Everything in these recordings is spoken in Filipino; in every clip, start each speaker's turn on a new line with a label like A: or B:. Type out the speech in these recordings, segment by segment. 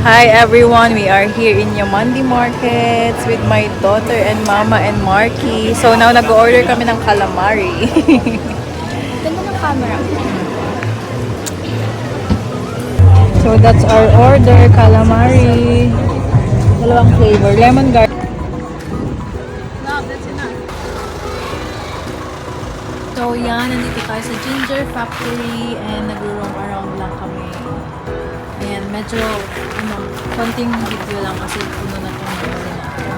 A: Hi everyone, we are here in Yamandi Markets with my daughter and mama and Marky. So now nag-order kami ng calamari.
B: Ganda ng camera.
A: so that's our order, calamari. Dalawang flavor, lemon garlic. So yan, nandito tayo sa Ginger Factory and nag-roam around lang kami. Ayan, medyo, konting video lang kasi puno na itong memory natin.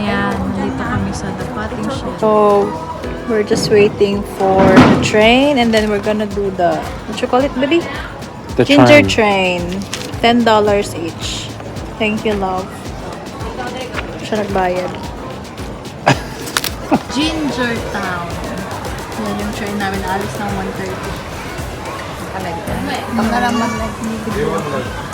A: Ayan, nandito kami sa The Potting Shed. So, we're just waiting for the train and then we're gonna do the, what you call it, baby?
C: The
A: Ginger
C: train.
A: train. $10 each. Thank you, love. Siya nagbayad. Ginger Town. Yan yung train namin. Alis ng 1.30.
B: Para mag-like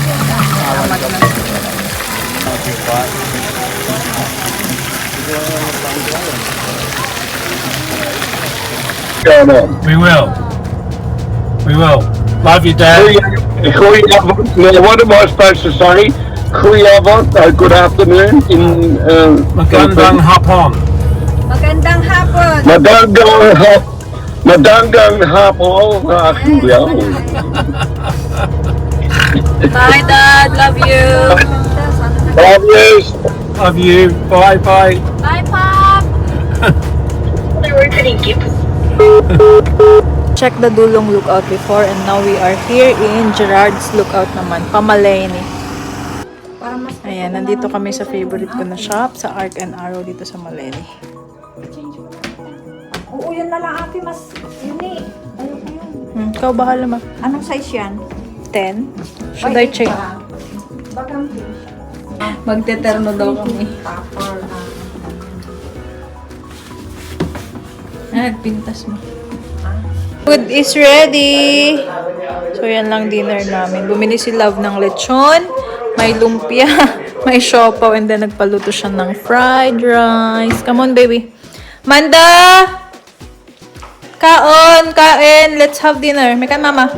D: going on?
E: We will. We will. Love you, Dad.
D: Goedenavond. Now, what am I supposed to say? Goedenavond, uh, good afternoon in uh,
E: Magandang hapon.
B: Magandang hapon!
D: Madangang hap Madangang hapon. Uh.
A: Bye, Dad. Love you.
D: Love yous.
E: Love you. Bye bye.
B: Bye, Pop!
A: Check the Dulong Lookout before and now we are here in Gerard's Lookout naman. Pamaleni.
B: Para mas
A: Ayan, nandito kami sa favorite ko na shop sa Arc and Arrow dito sa Maleni.
B: Oo, yan na lang ate, mas unique. Ayoko yun.
A: Hmm, ikaw bahala ma.
B: Anong size yan?
A: 10? Should I check?
B: Bagang fish.
A: Magteterno daw kami. Ah. Nagpintas mo. Food is ready! So, yan lang dinner namin. Bumili si Love ng lechon, may lumpia, may siopaw, and then nagpaluto siya ng fried rice. Come on, baby. Manda! Kaon! Kain! Let's have dinner. May kan, mama.